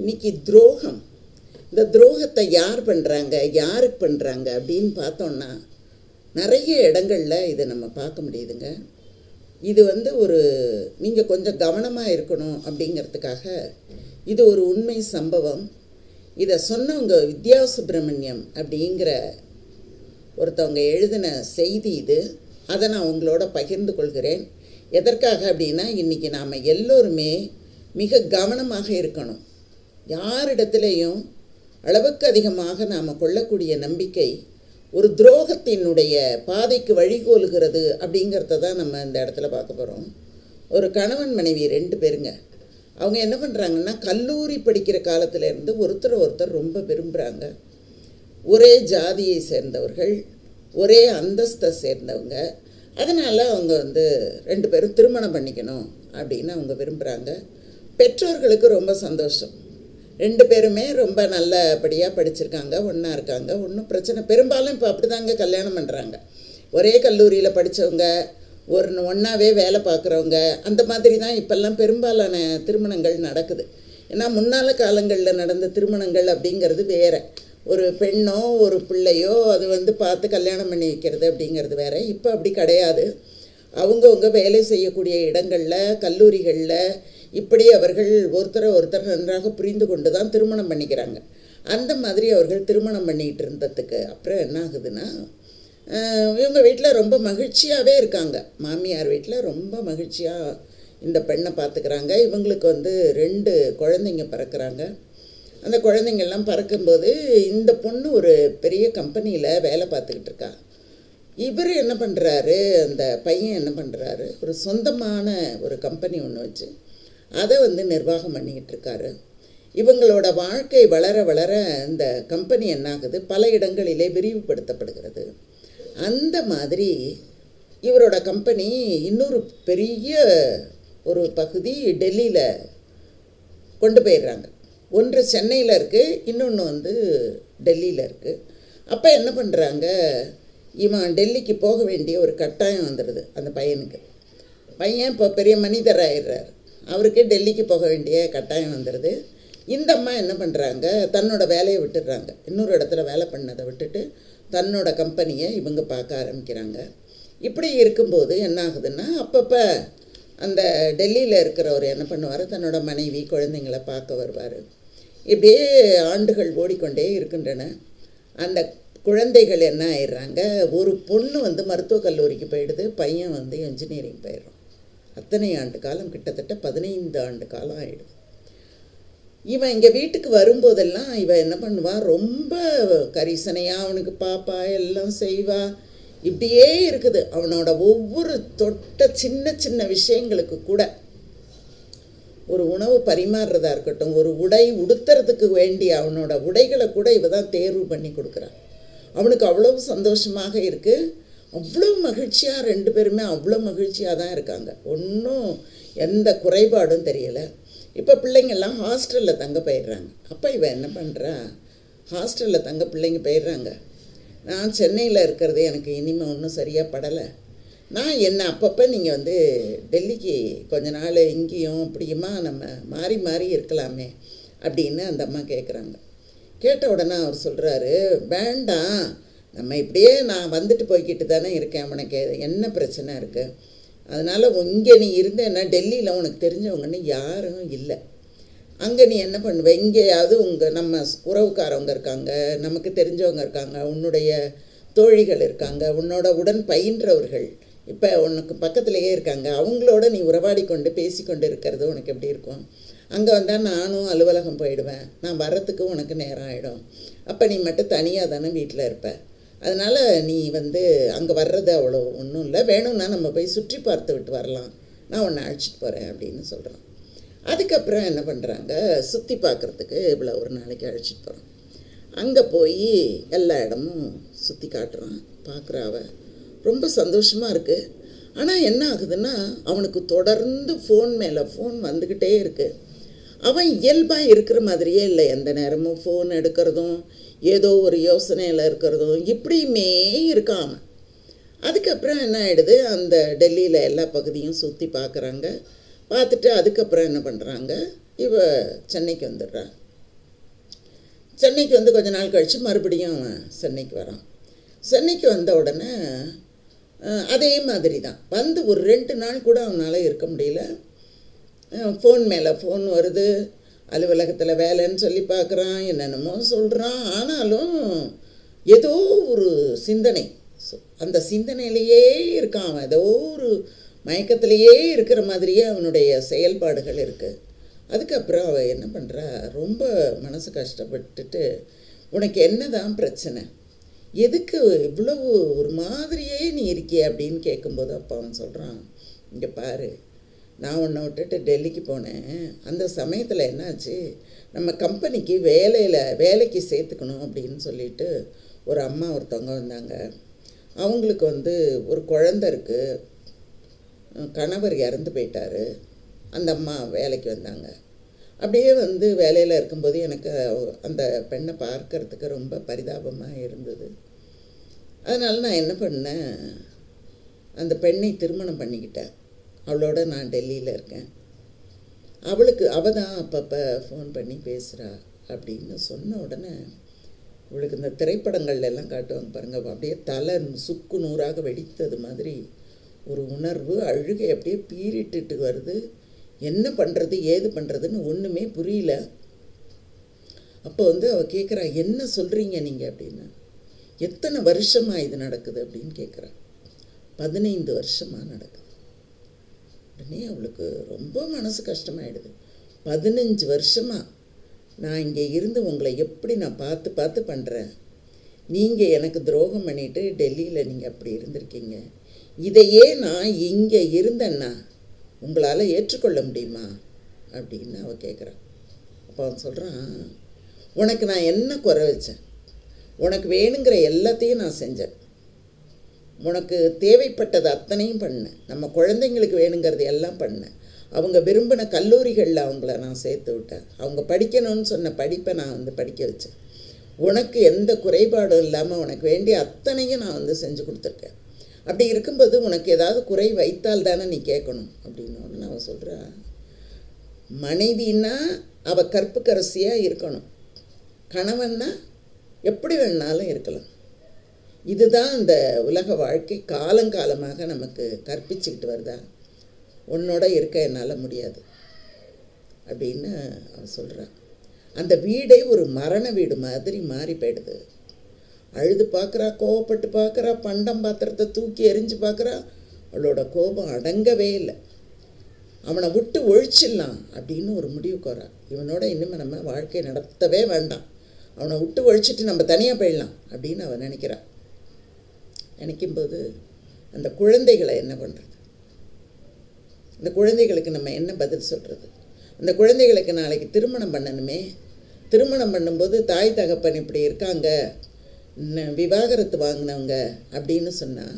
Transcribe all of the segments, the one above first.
இன்னைக்கு துரோகம். இந்த துரோகத்தை யார் பண்ணுறாங்க யாருக்கு பண்ணுறாங்க அப்படின்னு பார்த்தோன்னா நிறைய இடங்களில் இதை நம்ம பார்க்க முடியுதுங்க. இது வந்து ஒரு நீங்கள் கொஞ்சம் கவனமாக இருக்கணும் அப்படிங்கிறதுக்காக இது ஒரு உண்மை சம்பவம். இதை சொன்னவங்க வித்யா சுப்பிரமணியம் அப்படிங்கிற ஒருத்தவங்க எழுதின செய்தி இது. அதை நான் உங்களோட பகிர்ந்து கொள்கிறேன். எதற்காக அப்படின்னா இன்றைக்கி நாம் எல்லோருமே மிக கவனமாக இருக்கணும். யாரிடத்திலையும் அளவுக்கு அதிகமாக நாம் கொள்ளக்கூடிய நம்பிக்கை ஒரு துரோகத்தினுடைய பாதைக்கு வழிகோலுகிறது அப்படிங்கிறத தான் நம்ம இந்த இடத்துல பார்க்க போகிறோம் ஒரு கணவன் மனைவி ரெண்டு பேருங்க. அவங்க என்ன பண்ணுறாங்கன்னா கல்லூரி படிக்கிற காலத்திலேருந்து ஒருத்தர் ஒருத்தர் ரொம்ப விரும்புகிறாங்க ஒரே ஜாதியை சேர்ந்தவர்கள் ஒரே அந்தஸ்தை சேர்ந்தவங்க. அதனால் அவங்க வந்து ரெண்டு பேரும் திருமணம் பண்ணிக்கணும் அப்படின்னு அவங்க விரும்புகிறாங்க பெற்றோர்களுக்கு ரொம்ப சந்தோஷம். ரெண்டு பேருமே ரொம்ப நல்லபடியாக படிச்சிருக்காங்க ஒன்றா இருக்காங்க ஒன்றும் பிரச்சனை. பெரும்பாலும் இப்போ அப்படி தாங்க கல்யாணம் பண்ணுறாங்க ஒரே கல்லூரியில் படித்தவங்க ஒரு ஒன்றாவே வேலை பார்க்குறவங்க அந்த மாதிரி தான் இப்போல்லாம் பெரும்பாலான திருமணங்கள் நடக்குது. ஏன்னா முன்னால காலங்களில் நடந்த திருமணங்கள் அப்படிங்கிறது வேறு. ஒரு பெண்ணோ ஒரு பிள்ளையோ அது வந்து பார்த்து கல்யாணம் பண்ணி வைக்கிறது அப்படிங்கிறது வேற. இப்போ அப்படி கிடையாது. அவங்கவுங்க வேலை செய்யக்கூடிய இடங்களில் கல்லூரிகளில் இப்படி அவர்கள் ஒருத்தரை ஒருத்தர் நன்றாக புரிந்து கொண்டு தான் திருமணம் பண்ணிக்கிறாங்க. அந்த மாதிரி அவர்கள் திருமணம் பண்ணிகிட்டு இருந்ததுக்கு அப்புறம் என்ன ஆகுதுன்னா இவங்க வீட்டில் ரொம்ப மகிழ்ச்சியாகவே இருக்காங்க. மாமியார் வீட்டில் ரொம்ப மகிழ்ச்சியாக இந்த பெண்ணை பார்த்துக்கிறாங்க இவங்களுக்கு வந்து ரெண்டு குழந்தைங்க பிறக்கிறாங்க. அந்த குழந்தைங்கள்லாம் பறக்கும்போது இந்த பொண்ணு ஒரு பெரிய கம்பெனியில் வேலை பார்த்துக்கிட்டு இருக்கா. இவர் என்ன பண்ணுறாரு அந்த பையன் என்ன பண்ணுறாரு ஒரு சொந்தமான ஒரு கம்பெனி ஒன்று வச்சு அதை வந்து நிர்வாகம் பண்ணிக்கிட்டு இருக்காரு. இவங்களோட வாழ்க்கை வளர வளர இந்த கம்பெனி என்னாகுது? பல இடங்களிலே விரிவுபடுத்தப்படுகிறது. அந்த மாதிரி இவரோட கம்பெனி இன்னொரு பெரிய ஒரு பகுதி டெல்லியில் கொண்டு போயிடுறாங்க. ஒன்று சென்னையில் இருக்குது இன்னொன்று வந்து டெல்லியில் இருக்குது அப்போ என்ன பண்ணுறாங்க இவன் டெல்லிக்கு போக வேண்டிய ஒரு கட்டாயம் வந்துடுது அந்த பையனுக்கு. பையன் இப்போ பெரிய மனிதர் ஆயிடுறாரு அவருக்கு டெல்லிக்கு போக வேண்டிய கட்டாயம் வந்துடுது இந்த அம்மா என்ன பண்ணுறாங்க தன்னோட வேலையை விட்டுடுறாங்க. இன்னொரு இடத்துல வேலை பண்ணதை விட்டுட்டு தன்னோட கம்பெனியை இவங்க பார்க்க ஆரம்பிக்கிறாங்க. இப்படி இருக்கும்போது என்ன ஆகுதுன்னா அப்பப்போ அந்த டெல்லியில் இருக்கிறவர் என்ன பண்ணுவார்? தன்னோட மனைவி குழந்தைங்களை பார்க்க வருவார். இப்படியே ஆண்டுகள் ஓடிக்கொண்டே இருக்கின்றன. அந்த குழந்தைகள் என்ன ஆயிடுறாங்க? ஒரு பொண்ணு வந்து மருத்துவக் கல்லூரிக்கு போயிடுது பையன் வந்து இன்ஜினியரிங் போயிடுறான். அத்தனை ஆண்டு காலம் கிட்டத்தட்ட பதினைந்து ஆண்டு காலம் ஆகிடும் இவன் இங்கே வீட்டுக்கு வரும்போதெல்லாம் இவன் என்ன பண்ணுவா? ரொம்ப கரிசனையாக அவனுக்கு பாப்பா எல்லாம் செய்வா. இப்படியே இருக்குது. அவனோட ஒவ்வொரு தொட்ட சின்ன சின்ன விஷயங்களுக்கு கூட ஒரு உணவு பரிமாறுறதா இருக்கட்டும் ஒரு உடை உடுத்துறதுக்கு வேண்டிய அவனோட உடைகளை கூட இவ தான் தேர்வு பண்ணி கொடுக்குறான் அவனுக்கு அவ்வளவு சந்தோஷமாக இருக்குது அவ்வளோ மகிழ்ச்சியாக ரெண்டு பேருமே அவ்வளோ மகிழ்ச்சியாக தான் இருக்காங்க. ஒன்றும் எந்த குறைபாடும் தெரியலை. இப்போ பிள்ளைங்கள்லாம் ஹாஸ்டலில் தங்க போயிடுறாங்க. அப்போ இவன் என்ன பண்ணுறா ஹாஸ்டலில் தங்க பிள்ளைங்க போயிடுறாங்க. நான் சென்னையில் இருக்கிறது எனக்கு இனிமேல் ஒன்றும் சரியாக படலை. நான் என்ன அப்பப்போ நீங்கள் வந்து டெல்லிக்கு கொஞ்ச நாள் இங்கேயும் அப்படியுமா நம்ம மாறி மாறி இருக்கலாமே அப்படின்னு அந்த அம்மா கேட்குறாங்க கேட்ட உடனே அவர் சொல்கிறாரு வேண்டாம். நம்ம இப்படியே நான் வந்துட்டு போய்கிட்டு தானே இருக்கேன். உனக்கு என்ன பிரச்சனை இருக்குது அதனால் இங்கே நீ இருந்தேன்னா டெல்லியில் உனக்கு தெரிஞ்சவங்கன்னு யாரும் இல்லை. அங்கே நீ என்ன பண்ணுவ? இங்கேயாவது உங்கள் நம்ம உறவுக்காரவங்க இருக்காங்க நமக்கு தெரிஞ்சவங்க இருக்காங்க உன்னுடைய தோழிகள் இருக்காங்க உன்னோட உடன் பயின்றவர்கள் இப்போ உனக்கு பக்கத்துலேயே இருக்காங்க. அவங்களோட நீ உறவாடி கொண்டு பேசிக்கொண்டு இருக்கிறது உனக்கு எப்படி இருக்கும்? அங்கே வந்தால் நானும் அலுவலகம் போயிடுவேன். நான் வர்றதுக்கு உனக்கு நேரம் ஆகிடும் அப்போ நீ மட்டும் தனியாக தானே வீட்டில் இருப்பேன் அதனால் நீ வந்து அங்கே வர்றது அவ்வளோ ஒன்றும் இல்லை. வேணும்னா நம்ம போய் சுற்றி பார்த்து விட்டு வரலாம். நான் உன்னை அழைச்சிட்டு போகிறேன் அப்படின்னு சொல்கிறான் அதுக்கப்புறம் என்ன பண்ணுறாங்க சுற்றி பார்க்குறதுக்கு இவ்வளோ ஒரு நாளைக்கு அழைச்சிட்டு போகிறான் அங்கே போய் எல்லா இடமும் சுற்றி காட்டுறான். பார்க்குறாவ ரொம்ப சந்தோஷமாக இருக்குது ஆனால் என்ன ஆகுதுன்னா அவனுக்கு தொடர்ந்து ஃபோன் மேலே ஃபோன் வந்துக்கிட்டே இருக்குது அவன் இயல்பாக இருக்கிற மாதிரியே இல்லை. எந்த நேரமும் ஃபோன் எடுக்கிறதும் ஏதோ ஒரு யோசனையில் இருக்கிறதும் இப்படியுமே இருக்கான் அதுக்கப்புறம் என்ன ஆகிடுது அந்த டெல்லியில் எல்லா பகுதியும் சுற்றி பார்க்குறாங்க பார்த்துட்டு அதுக்கப்புறம் என்ன பண்ணுறாங்க இவ சென்னைக்கு வந்துடுறா சென்னைக்கு வந்து கொஞ்ச நாள் கழித்து மறுபடியும் அவன் சென்னைக்கு வரான். சென்னைக்கு வந்த உடனே அதே மாதிரி தான் வந்து ஒரு ரெண்டு நாள் கூட அவனால் இருக்க முடியல. ஃபோன் மேலே ஃபோன் வருது. அலுவலகத்தில் வேலைன்னு சொல்லி பார்க்குறான் என்னென்னமோ சொல்கிறான் ஆனாலும் ஏதோ ஒரு சிந்தனை. அந்த சிந்தனையிலேயே இருக்கான் அவன். ஏதோ ஒரு மயக்கத்திலேயே இருக்கிற மாதிரியே அவனுடைய செயல்பாடுகள் இருக்குது அதுக்கப்புறம் அவள் என்ன பண்ணுறா ரொம்ப மனசு கஷ்டப்பட்டுட்டு உனக்கு என்ன தான் பிரச்சனை? எதுக்கு இவ்வளவு ஒரு மாதிரியே நீ இருக்கிய? அப்படின்னு கேட்கும்போது அப்போ அவன் சொல்கிறான் இங்கே பாரு நான் உன்னை விட்டுட்டு டெல்லிக்கு போனேன். அந்த சமயத்தில் என்னாச்சு? நம்ம கம்பெனிக்கு வேலையில் வேலைக்கு சேர்த்துக்கணும் அப்படின்னு சொல்லிட்டு ஒரு அம்மா ஒருத்தவங்க வந்தாங்க. அவங்களுக்கு வந்து ஒரு குழந்த இருக்குது கணவர் இறந்து போயிட்டாரு. அந்த அம்மா வேலைக்கு வந்தாங்க. அப்படியே வந்து வேலையில் இருக்கும்போது எனக்கு அந்த பெண்ணை பார்க்கறதுக்கு ரொம்ப பரிதாபமாக இருந்தது. அதனால் நான் என்ன பண்ணேன்? அந்த பெண்ணை திருமணம் பண்ணிக்கிட்டேன். அவளோட நான் டெல்லியில் இருக்கேன். அவளுக்கு அவள் தான் அப்பப்போ ஃபோன் பண்ணி பேசுகிறா அப்படின்னு சொன்ன உடனே இவளுக்கு இந்த திரைப்படங்கள்ல எல்லாம் காட்டுவாங்க பாருங்க. அப்படியே தலை சுக்கு நூறாக வெடித்தது மாதிரி ஒரு உணர்வு அழுகை அப்படியே பீரிட்டுட்டு வருது. என்ன பண்ணுறது ஏது பண்ணுறதுன்னு ஒன்றுமே புரியல. அப்போ வந்து அவள் கேட்குறா என்ன சொல்கிறீங்க நீங்கள் அப்படின்னு. எத்தனை வருஷமாக இது நடக்குது? அப்படின்னு கேட்குறா பதினைந்து வருஷமாக நடக்குது. உடனே அவளுக்கு ரொம்ப மனசு கஷ்டமாயிடுது. பதினஞ்சு வருஷமாக நான் இங்கே இருந்து உங்களை எப்படி நான் பார்த்து பார்த்து பண்ணுறேன் நீங்கள் எனக்கு துரோகம் பண்ணிட்டு டெல்லியில் நீங்கள் அப்படி இருந்திருக்கீங்க. இதையே நான் இங்கே இருந்தேன்னா உங்களால் ஏற்றுக்கொள்ள முடியுமா? அப்படின்னு அவள் கேட்குறான் அப்போ அவன் சொல்கிறான் உனக்கு நான் என்ன குறை வச்சேன்? உனக்கு வேணுங்கிற எல்லாத்தையும் நான் செஞ்சேன். உனக்கு தேவைப்பட்டது அத்தனையும் பண்ணேன் நம்ம குழந்தைங்களுக்கு வேணுங்கிறது எல்லாம் பண்ணேன் அவங்க விரும்பின கல்லூரிகளில் அவங்கள நான் சேர்த்து விட்டேன். அவங்க படிக்கணும்னு சொன்ன படிப்பை நான் வந்து படிக்க வச்சேன். உனக்கு எந்த குறைபாடும் இல்லாமல் உனக்கு வேண்டிய அத்தனையும் நான் வந்து செஞ்சு கொடுத்துருக்கேன். அப்படி இருக்கும்போது உனக்கு ஏதாவது குறை வைத்தால் தானே நீ கேட்கணும் அப்படின்னு அவன் சொல்கிறா மனைவின்னா அவள் கற்புக்கரசியாக இருக்கணும். கணவன்னா எப்படி வேணாலும் இருக்கலாம். இதுதான் இந்த உலக வாழ்க்கை காலங்காலமாக நமக்கு கற்பிச்சுக்கிட்டு வருதா? உன்னோட இருக்க என்னால் முடியாது. அப்படின்னு அவன் சொல்கிறான் அந்த வீடே ஒரு மரண வீடு மாதிரி மாறி போயிடுது. அழுது பார்க்குறா கோவப்பட்டு பார்க்குறா பண்டம் பாத்திரத்தை தூக்கி எரிஞ்சு பார்க்குறா அவளோட கோபம் அடங்கவே இல்லை. அவனை விட்டு ஒழிச்சிடலாம் அப்படின்னு ஒரு முடிவு வரா இவனோட இனிமேல் நம்ம வாழ்க்கையை நடத்தவே வேண்டாம். அவனை விட்டு ஒழிச்சிட்டு நம்ம தனியாக போயிடலாம் அப்படின்னு அவன் நினைக்கிறா நினைக்கும்போது அந்த குழந்தைகளை என்ன பண்ணுறது இந்த குழந்தைகளுக்கு நம்ம என்ன பதில் சொல்கிறது அந்த குழந்தைகளுக்கு நாளைக்கு திருமணம் பண்ணணுமே? திருமணம் பண்ணும்போது தாய் தகப்பன் இப்படி இருக்காங்க விவாகரத்து வாங்கினவங்க அப்படின்னு சொன்னால்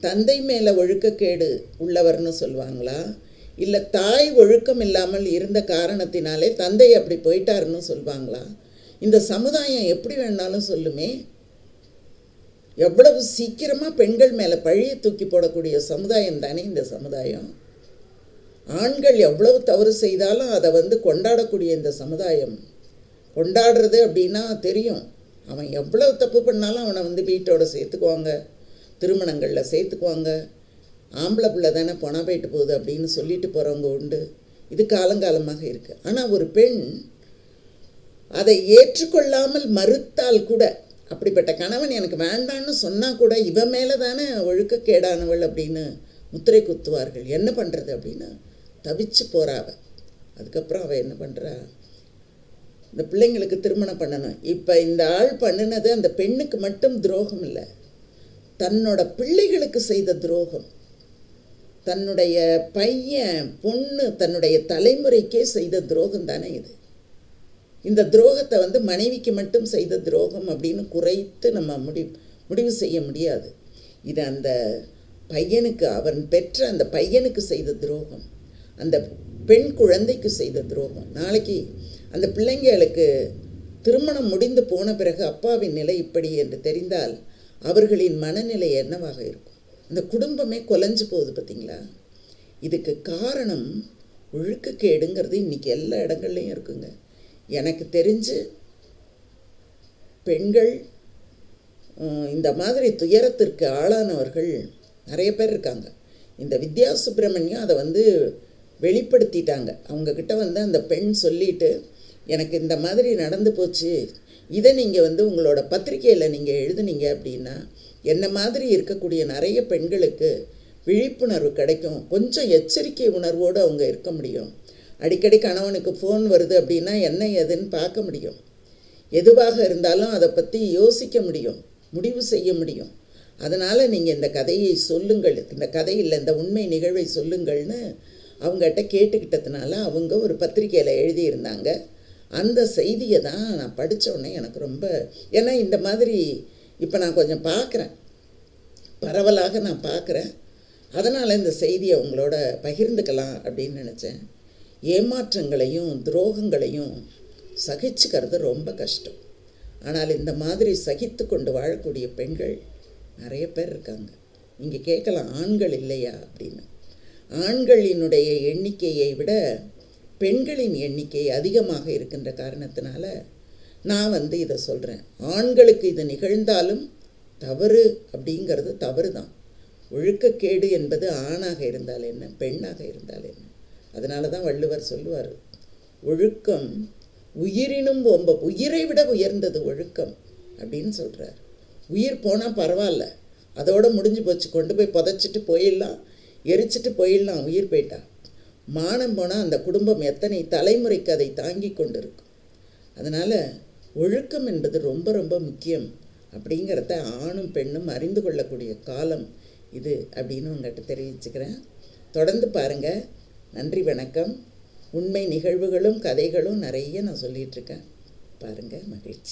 தந்தை மேலே ஒழுக்கக்கேடு உள்ளவர்னு சொல்லுவாங்களா இல்லை தாய் ஒழுக்கம் இல்லாமல் இருந்த காரணத்தினாலே தந்தை அப்படி போயிட்டாருன்னு சொல்லுவாங்களா இந்த சமுதாயம் எப்படி வேணாலும் சொல்லுமே. எவ்வளவு சீக்கிரமாக பெண்கள் மேலே பழியை தூக்கி போடக்கூடிய சமுதாயம் தானே இந்த சமுதாயம்? ஆண்கள் எவ்வளவு தவறு செய்தாலும் அதை வந்து கொண்டாடக்கூடிய இந்த சமுதாயம். கொண்டாடுறது அப்படின்னா தெரியும். அவன் எவ்வளவு தப்பு பண்ணாலும் அவனை வந்து வீட்டோட சேர்த்துக்குவாங்க. திருமணங்களில் சேர்த்துக்குவாங்க. ஆம்பளை பிள்ளை தானே பொணம் போயிட்டு போகுது அப்படின்னு சொல்லிட்டு போகிறவங்க உண்டு. இது காலங்காலமாக இருக்குது ஆனால் ஒரு பெண் அதை ஏற்றுக்கொள்ளாமல் மறுத்தால் கூட அப்படிப்பட்ட கணவன் எனக்கு வேண்டான்னு சொன்னால் கூட இவன் மேலே தானே ஒழுக்கக்கேடானவள் அப்படின்னு முத்திரை குத்துவார்கள். என்ன பண்ணுறது அப்படின்னு தவிச்சு போகிறாவ அதுக்கப்புறம் அவள் என்ன பண்ணுறா இந்த பிள்ளைங்களுக்கு திருமணம் பண்ணணும். இப்போ இந்த ஆள் பண்ணினது அந்த பெண்ணுக்கு மட்டும் துரோகம் இல்லை. தன்னோட பிள்ளைகளுக்கு செய்த துரோகம். தன்னுடைய பையன் பொண்ணு தன்னுடைய தலைமுறைக்கே செய்த துரோகம் தானே இது. இந்த துரோகத்தை வந்து மனைவிக்கு மட்டும் செய்த துரோகம் அப்படின்னு குறைத்து நம்ம முடி முடிவு செய்ய முடியாது. இது அந்த பையனுக்கு அவன் பெற்ற அந்த பையனுக்கு செய்த துரோகம். அந்த பெண் குழந்தைக்கு செய்த துரோகம். நாளைக்கு அந்த பிள்ளைங்களுக்கு திருமணம் முடிந்து போன பிறகு அப்பாவின் நிலை இப்படி என்று தெரிந்தால் அவர்களின் மனநிலை என்னவாக இருக்கும்? அந்த குடும்பமே கொலைஞ்சு போகுது பார்த்தீங்களா? இதுக்கு காரணம் ஒழுக்கக்கேடுங்கிறது இன்றைக்கி எல்லா இடங்கள்லையும் இருக்குங்க. எனக்கு தெரிஞ்சு பெண்கள் இந்த மாதிரி துயரத்திற்கு ஆளானவர்கள் நிறைய பேர் இருக்காங்க. இந்த வித்யா சுப்பிரமணியம் அதை வந்து வெளிப்படுத்திட்டாங்க. அவங்கக்கிட்ட வந்து அந்த பெண் சொல்லிட்டு எனக்கு இந்த மாதிரி நடந்து போச்சு. இதை நீங்கள் வந்து உங்களோட பத்திரிக்கையில் நீங்கள் எழுதுனீங்க அப்படின்னா என்ன மாதிரி இருக்கக்கூடிய நிறைய பெண்களுக்கு விழிப்புணர்வு கிடைக்கும். கொஞ்சம் எச்சரிக்கை உணர்வோடு அவங்க இருக்க முடியும். அடிக்கடி கணவனுக்கு ஃபோன் வருது அப்படின்னா என்ன ஏதுன்னு பார்க்க முடியும். எதுவாக இருந்தாலும் அதை பற்றி யோசிக்க முடியும். முடிவு செய்ய முடியும். அதனால் நீங்கள் இந்த கதையை சொல்லுங்கள். இந்த கதையில் இந்த உண்மை நிகழ்வை சொல்லுங்கள்னு அவங்ககிட்ட கேட்டுக்கிட்டதுனால அவங்க ஒரு பத்திரிக்கையில் எழுதியிருந்தாங்க. அந்த செய்தியை தான் நான் படித்தோடனே எனக்கு ரொம்ப ஏன்னா இந்த மாதிரி இப்போ நான் கொஞ்சம் பார்க்குறேன். பரவலாக நான் பார்க்குறேன். அதனால் இந்த செய்தியை உங்களோட பகிர்ந்துக்கலாம் அப்படின்னு நினச்சேன். ஏமாற்றங்களையும் துரோகங்களையும் சகிச்சுக்கிறது ரொம்ப கஷ்டம். ஆனால் இந்த மாதிரி சகித்து கொண்டு வாழக்கூடிய பெண்கள் நிறைய பேர் இருக்காங்க. நீங்கள் கேட்கலாம் ஆண்கள் இல்லையா அப்படின்னு. ஆண்களினுடைய எண்ணிக்கையை விட பெண்களின் எண்ணிக்கை அதிகமாக இருக்கின்ற காரணத்தினால நான் வந்து இதை சொல்கிறேன் ஆண்களுக்கு இது நிகழ்ந்தாலும் தவறு அப்படிங்கிறது தவறு தான் ஒழுக்கக்கேடு என்பது ஆணாக இருந்தால் என்ன பெண்ணாக இருந்தால் என்ன? அதனால தான் வள்ளுவர் சொல்லுவார் ஒழுக்கம் உயிரினும் ரொம்ப உயிரை விட உயர்ந்தது ஒழுக்கம் அப்படின்னு சொல்கிறார் உயிர் போனால் பரவாயில்ல அதோடு முடிஞ்சு போச்சு கொண்டு போய் புதைச்சிட்டு போயிடலாம் எரிச்சிட்டு போயிடலாம் உயிர் போயிட்டா. மானம் போனால் அந்த குடும்பம் எத்தனை தலைமுறைக்கு அதை தாங்கி கொண்டு இருக்கும் அதனால் ஒழுக்கம் என்பது ரொம்ப ரொம்ப முக்கியம் அப்படிங்கிறத ஆணும் பெண்ணும் அறிந்து கொள்ளக்கூடிய காலம் இது அப்படின்னு உங்கள்கிட்ட தெரிவிச்சுக்கிறேன். தொடர்ந்து பாருங்கள் நன்றி வணக்கம். உண்மை நிகழ்வுகளும் கதைகளும் நிறைய நான் சொல்லிகிட்ருக்கேன் பாருங்கள் மகிழ்ச்சி.